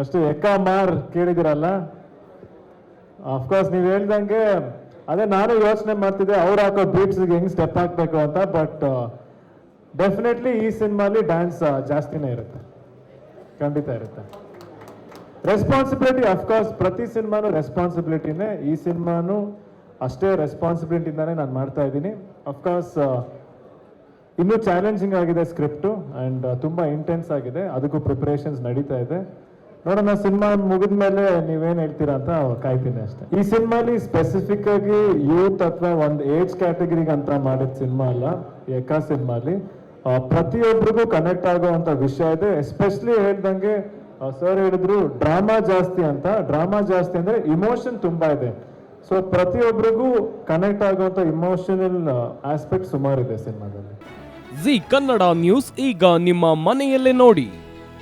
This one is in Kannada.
ಅಷ್ಟು, ಎಕ್ಕ ಮಾರ್ ಕೇಳಿದಿರಲ್ಲ ಅಫ್ಕೋರ್ಸ್ ನೀವು ಹೇಳ್ದಂಗೆ, ಅದೇ ನಾನು ಯೋಚನೆ ಮಾಡ್ತಿದ್ದೆ, ಅವ್ರು ಹಾಕೋ ಬೀಟ್ಸ್ಗೆ ಹೆಂಗ್ ಸ್ಟೆಪ್ ಹಾಕ್ಬೇಕು ಅಂತ ಬಟ್ ಡೆಫಿನೆಟ್ಲಿ ಈ ಸಿನಿಮಾಲಿ ಡ್ಯಾನ್ಸ್ ಜಾಸ್ತಿನೇ ಇರುತ್ತೆ. ಖಂಡಿತ ಇರುತ್ತೆ. ರೆಸ್ಪಾನ್ಸಿಬಿಲಿಟಿ ಅಫ್ಕೋರ್ಸ್ ಪ್ರತಿ ಸಿನಿಮಾನು ರೆಸ್ಪಾನ್ಸಿಬಿಲಿಟಿನೇ ಈ ಸಿನಿಮಾನು ಅಷ್ಟೇ ರೆಸ್ಪಾನ್ಸಿಬಿಲಿಟಿಯಿಂದಾನೇ ನಾನು ಮಾಡ್ತಾ ಇದ್ದೀನಿ. ಅಫ್ಕೋರ್ಸ್ ಇನ್ನೂ ಚಾಲೆಂಜಿಂಗ್ ಆಗಿದೆ ಸ್ಕ್ರಿಪ್ಟು ಆ್ಯಂಡ್ ತುಂಬ ಇಂಟೆನ್ಸ್ ಆಗಿದೆ. ಅದಕ್ಕೂ ಪ್ರಿಪ್ರೇಷನ್ಸ್ ನಡೀತಾ ಇದೆ. ನೋಡೋಣ ಸಿನಿಮಾ ಮುಗಿದ ಮೇಲೆ ನೀವೇನು ಹೇಳ್ತೀರಾ ಅಂತ ಕಾಯ್ತೀನಿ ಅಷ್ಟೇ. ಈ ಸಿನಿಮಾಲಿ ಸ್ಪೆಸಿಫಿಕ್ ಆಗಿ ಯೂತ್ ಅಥವಾ ಒಂದು ಏಜ್ ಕ್ಯಾಟಗರಿಗೆ ಅಂತ ಮಾಡಿದ ಸಿನಿಮಾ ಅಲ್ಲ, ಏಕಾ ಸಿನಿಮಾಲಿ. ಪ್ರತಿಯೊಬ್ಬರಿಗೂ ಕನೆಕ್ಟ್ ಆಗುವಂತ ವಿಷಯ ಇದೆ. ಎಸ್ಪೆಷಲಿ ಹೇಳ್ದಂಗೆ ಸರ್ ಹೇಳಿದ್ರು ಡ್ರಾಮಾ ಜಾಸ್ತಿ ಅಂತ. ಡ್ರಾಮಾ ಜಾಸ್ತಿ ಅಂದ್ರೆ ಇಮೋಷನ್ ತುಂಬಾ ಇದೆ. ಸೊ ಪ್ರತಿಯೊಬ್ಬರಿಗೂ ಕನೆಕ್ಟ್ ಆಗುವಂತ ಇಮೋಷನಲ್ ಆಸ್ಪೆಕ್ಟ್ ಸುಮಾರಿದೆ ಸಿನಿಮಾದಲ್ಲಿ. ಜಿ ಕನ್ನಡ ನ್ಯೂಸ್ ಈಗ ನಿಮ್ಮ ಮನೆಯಲ್ಲೇ ನೋಡಿ.